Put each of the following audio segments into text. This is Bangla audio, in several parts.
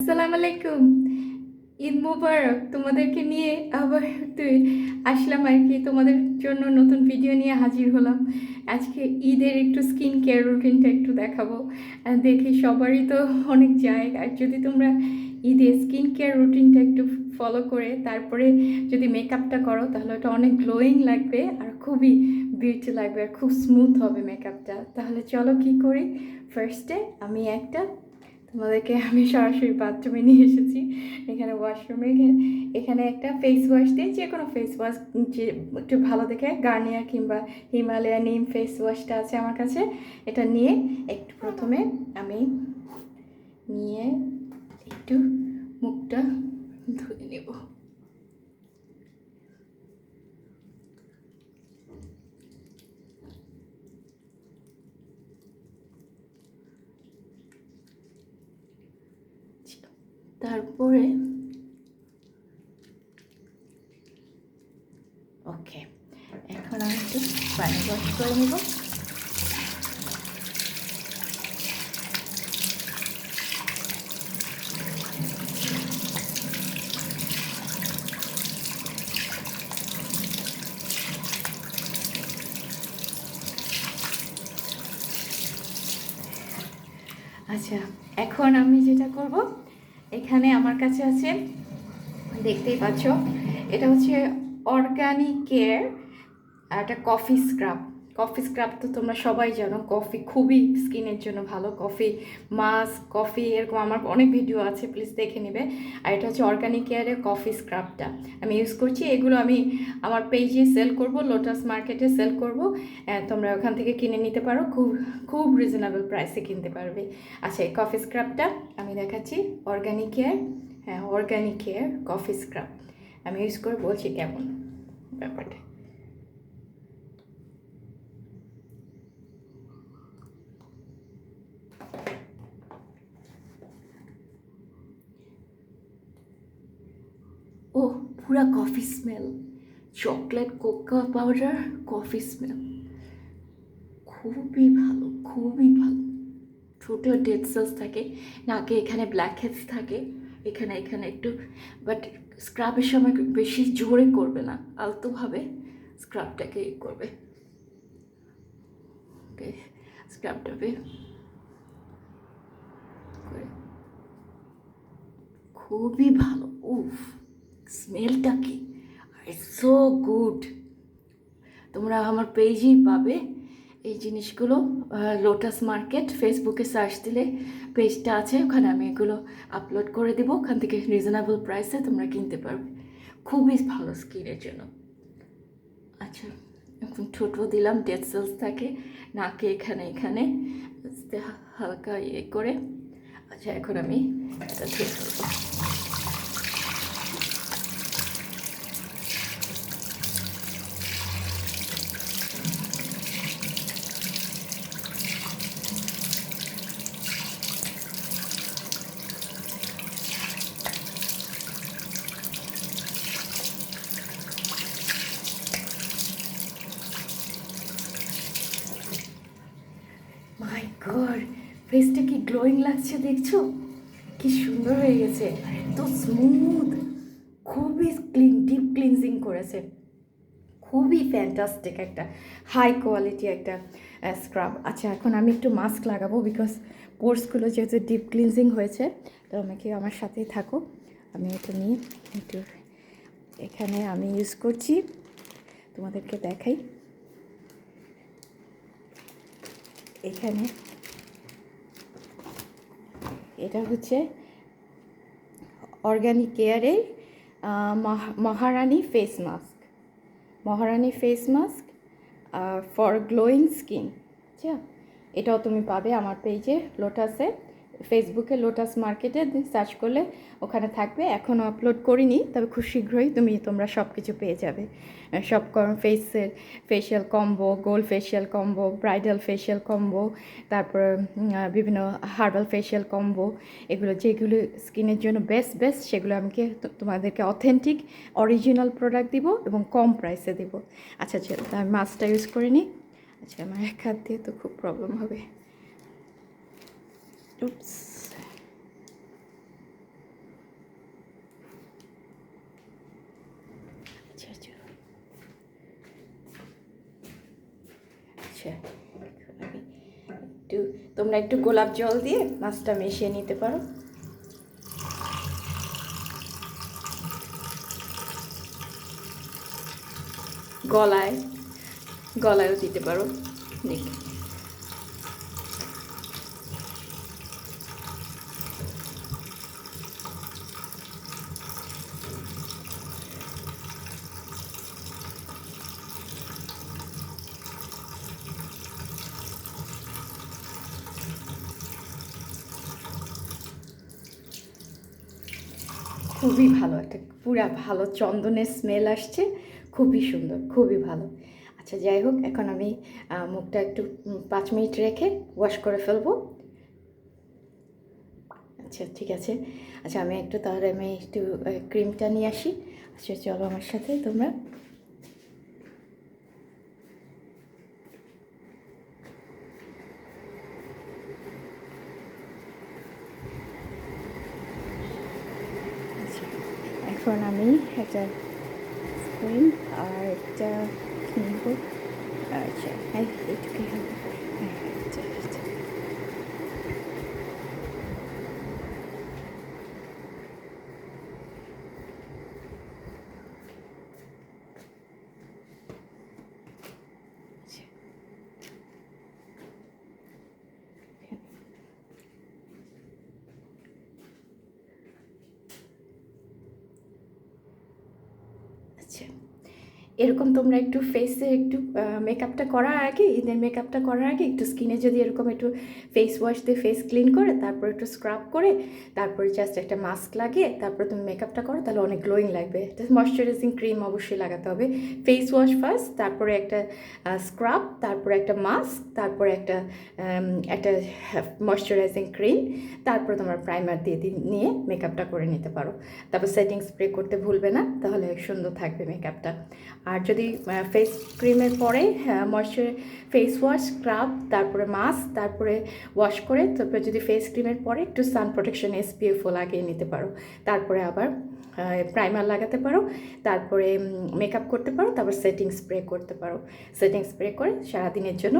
আসসালামু আলাইকুম। ঈদ মুবারক। তোমাদেরকে নিয়ে আবার তুই আসলাম আর কি। তোমাদের জন্য নতুন ভিডিও নিয়ে হাজির হলাম। আজকে ঈদের একটু স্কিন কেয়ার রুটিনটা একটু দেখাবো। দেখি সবারই তো অনেক যায়। আর যদি তোমরা ঈদে স্কিন কেয়ার রুটিনটা একটু ফলো করে, তারপরে যদি মেকআপটা করো, তাহলে ওটা অনেক গ্লোয়িং লাগবে আর খুবই বিউটি লাগবে আর খুব স্মুথ হবে মেকআপটা তাহলে চলো কি করি? ফার্স্টে আমি একটা তোমাদেরকে আমি সরাসরি বাথরুমে নিয়ে এসেছি। এখানে ওয়াশরুমে এখানে একটা ফেস ওয়াশ দিয়ে যে কোনো ফেস ওয়াশ যে একটু ভালো দেখে গার্নিয়ার কিংবা হিমালয়া নিম ফেস ওয়াশটা আছে আমার কাছে, এটা নিয়ে একটু প্রথমে আমি নিয়ে একটু মুখটা ধুয়ে নেব। তারপরে ওকে এখন আমি একটু পানি ওয়াশ করে নেব। আচ্ছা এখন আমি যেটা করব এখানে আমার কাছে আছে দেখতেই পাচ্ছ এটা হচ্ছে অর্গানিক কেয়ার একটা কফি স্ক্রাব কফি স্ক্রাব তো তোমরা সবাই জানো, কফি খুবই স্কিনের জন্য ভালো। কফি মাস্ক, কফি এরকম আমার অনেক ভিডিও আছে, প্লিজ দেখে নেবে। আর এটা হচ্ছে অর্গানিক কেয়ারের কফি স্ক্রাবটা। আমি ইউজ করছি, এগুলো আমি আমার পেজে সেল করব, লোটাস মার্কেটে সেল করব। তোমরা ওখান থেকে কিনে নিতে পারো, খুব খুব রিজনেবল প্রাইসে কিনতে পারবে। আচ্ছা এই কফি স্ক্রাবটা আমি দেখাচ্ছি, অর্গানিক কেয়ার হ্যাঁ অর্গানিক কেয়ার কফি স্ক্রাব। আমি ইউজ করে বলছি কেমন ব্যাপারটা ও পুরা coffee smell chocolate cocoa powder coffee smell খুবই ভালো খুবই ভালো। ছোটো ডেড সেলস থাকে, নাকে এখানে ব্ল্যাক হেডস থাকে, এখানে এখানে একটু বাট স্ক্রাবের সময় বেশি জোরে করবে না, আলতোভাবে স্ক্রাবটাকে ই করবে। ওকে স্ক্রাবটাকে খুবই ভালো, উফ। স্মেলটা কি ইটস সো গুড তোমরা আমার পেজেই পাবে এই জিনিসগুলো। লোটাস মার্কেট ফেসবুকে সার্চ দিলে পেজটা আছে। ওখানে আমি এগুলো আপলোড করে দেবো। ওখান থেকে রিজনেবল প্রাইসে তোমরা কিনতে পারবে। খুবই ভালো স্কিনের জন্য। আচ্ছা এখন ছোটো দিলাম। ডেড সেলস থাকে। নাকে এখানে এখানে। হালকা ইয়ে করে। আচ্ছা এখন আমি এটা ধুয়ে মাই গড ফেসটা কি গ্লোয়িং লাগছে দেখছ? কি সুন্দর হয়ে গেছে। তো স্মুথ খুবই ক্লিন ডিপ ক্লিনজিং করেছে। খুবই ফ্যান্টাস্টিক একটা হাই কোয়ালিটি একটা স্ক্রাব আচ্ছা এখন আমি একটু মাস্ক লাগাবো বিকজ পোর্সগুলো যেহেতু ডিপ ক্লিনজিং হয়েছে, তো আমাকে আমার সাথেই থাকো আমি এটা নিয়ে একটু এখানে আমি ইউজ করছি। তোমাদেরকে দেখাই। এখানে এটা হচ্ছে অর্গ্যানিক কেয়ারের Maharani face mask Maharani face mask for glowing skin আচ্ছা এটাও তুমি পাবে আমার পেজে লোটাসে ফেসবুকে লোটাস মার্কেটে সার্চ করলে ওখানে থাকবে। এখনও আপলোড করিনি, তবে খুব শীঘ্রই তুমি, তোমরা সব কিছু পেয়ে যাবে। সব ফেসের facial combo gold facial combo bridal facial combo তারপর বিভিন্ন হার্বাল ফেশিয়াল কম্বো এগুলো যেগুলো স্কিনের জন্য বেস্ট বেস্ট সেগুলো আমাকে তোমাদেরকে অথেন্টিক অরিজিনাল প্রোডাক্ট দিব এবং কম প্রাইসে দিব। আচ্ছা চলো আমি মাছটা ইউজ করে নিই আচ্ছা আমার এক হাত দিয়ে তো খুব প্রবলেম হবে। oops. আচ্ছা একটু তোমরা একটু গোলাপ জল দিয়ে মাছটা মিশিয়ে নিতে পারো। গলায়। গলায়ও দিতে পারো। দেখি। খুবই ভালো, একটা পুরা ভালো চন্দনের স্মেল আসছে, খুবই সুন্দর, খুবই ভালো। আচ্ছা যাই হোক, এখন আমি মুখটা একটু পাঁচ মিনিট রেখে ওয়াশ করে ফেলব। আচ্ছা ঠিক আছে। আচ্ছা আমি একটু তাহলে আমি একটু ক্রিমটা নিয়ে আসি। আচ্ছা চলো আমার সাথে তোমরা আচ্ছা, এখন আমি একটা স্ক্রিন আর একটা কিনব আচ্ছা এই এইটুকুই হবে হ্যাঁ আচ্ছা আচ্ছা আচ্ছা। এখানে। আচ্ছা এরকম তোমরা একটু ফেসে একটু মেকআপটা করার আগে ঈদের মেকআপটা করার আগে একটু স্কিনে যদি এরকম একটু ফেস ওয়াশ দিয়ে ফেস ক্লিন করে, তারপর একটু স্ক্রাব করে, তারপরে জাস্ট একটা মাস্ক লাগিয়ে, তারপর তুমি মেকআপটা করো, তাহলে অনেক গ্লোয়িং লাগবে। ময়শ্চারাইজিং ক্রিম অবশ্যই লাগাতে হবে। ফেস ওয়াশ ফার্স্ট তারপরে একটা স্ক্রাব তারপরে একটা মাস্ক তারপরে একটা একটা ময়শ্চারাইজিং ক্রিম তারপর তোমার প্রাইমার দিয়ে নিয়ে মেকআপটা করে নিতে পারো। তারপর সেটিং স্প্রে করতে ভুলবে না, তাহলে সুন্দর থাকবে মেকআপটা আর যদি ফেস ক্রিমের পরে ময়শ্চার ফেস ওয়াশ স্ক্রাব তারপরে মাস্ক তারপরে ওয়াশ করে, তারপরে যদি ফেস ক্রিমের পরে একটু সান প্রোটেকশন এসপিএফও লাগিয়ে নিতে পারো। তারপরে আবার প্রাইমার লাগাতে পারো, তারপরে মেকআপ করতে পারো, তারপর সেটিং স্প্রে করতে পারো। সেটিং স্প্রে করে সারাদিনের জন্য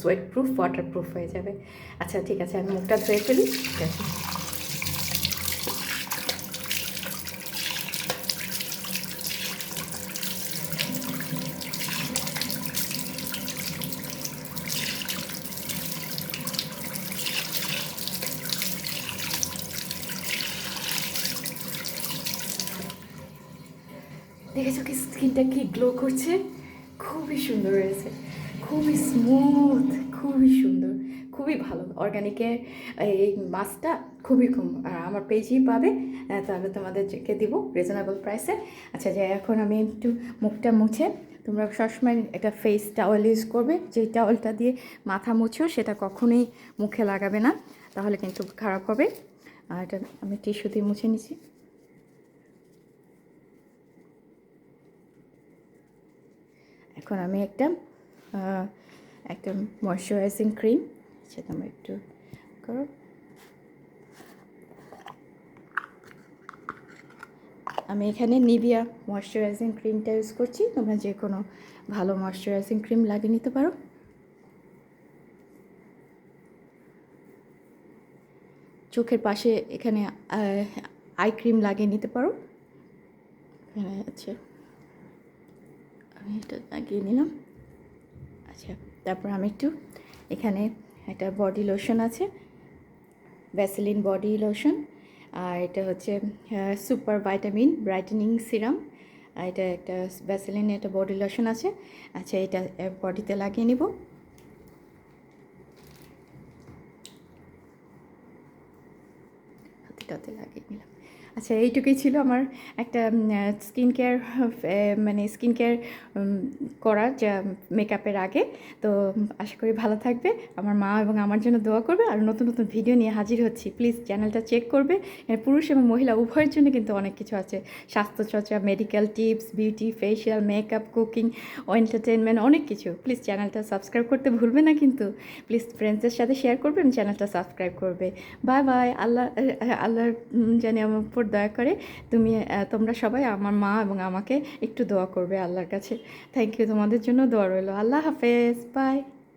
সোয়েট প্রুফ ওয়াটার প্রুফ হয়ে যাবে। আচ্ছা ঠিক আছে, আমি মুখটা ধুয়ে ফেলি। ঠিক আছে। দেখেছ কি স্কিনটা কি গ্লো করছে? খুবই সুন্দর হয়েছে। খুবই স্মুথ খুবই সুন্দর, খুবই ভালো। অর্গানিকের এই মাছটা খুবই কম। আর আমার পেজেই পাবে তাহলে তোমাদেরকে দিব রিজনেবল প্রাইসে আচ্ছা যে এখন আমি একটু মুখটা মুছে। তোমরা সবসময় একটা ফেস টাওয়েল ইউজ করবে। যে টাওয়েলটা দিয়ে মাথা মুছো, সেটা কখনোই মুখে লাগাবে না। তাহলে কিন্তু খারাপ হবে। আর এটা আমি টিস্যু দিয়ে মুছে নিচ্ছি। এখন আমি একটা একটা ময়শ্চারাইজিং ক্রিম সেটা আমরা একটু করো। আমি এখানে নিভিয়া ময়শ্চারাইজিং ক্রিমটা ইউজ করছি, তোমরা যে কোনো ভালো ময়শ্চারাইজিং ক্রিম লাগিয়ে নিতে পারো। চোখের পাশে এখানে আই ক্রিম লাগিয়ে নিতে পারো। আছে। আমি এটা লাগিয়ে নিলাম। আচ্ছা তারপর আমি একটু এখানে একটা বডি লোশন আছে ভ্যাসেলিন বডি লোশন আর এটা হচ্ছে সুপার ভাইটামিন ব্রাইটেনিং সিরাম আর এটা একটা ভ্যাসেলিন একটা বডি লোশন আছে। আচ্ছা এটা বডিতে লাগিয়ে নিব। হাতেটাতে লাগিয়ে নিলাম। আচ্ছা এইটুকুই ছিল আমার একটা স্কিন কেয়ার মানে স্কিন কেয়ার করার যা মেকআপের আগে। তো আশা করি ভালো থাকবে। আমার মা এবং আমার জন্য দোয়া করবে। আর নতুন নতুন ভিডিও নিয়ে হাজির হচ্ছি। প্লিজ চ্যানেলটা চেক করবে। পুরুষ এবং মহিলা উভয়ের জন্য কিন্তু অনেক কিছু আছে। স্বাস্থ্যচর্চা medical tips beauty facial makeup cooking ও এন্টারটেনমেন্ট অনেক কিছু। প্লিজ চ্যানেলটা সাবস্ক্রাইব করতে ভুলবে না কিন্তু। প্লিজ ফ্রেন্ডসের সাথে শেয়ার করবে চ্যানেলটা সাবস্ক্রাইব করবে। বাই বাই আল্লাহ আল্লাহ আল্লাহর জানি আমার উপর দয়া করে তুমি তোমরা সবাই আমার মা এবং আমাকে একটু দোয়া করবে আল্লাহর কাছে। থ্যাংক ইউ তোমাদের জন্য দোয়া রইল। আল্লাহ হাফেজ। বাই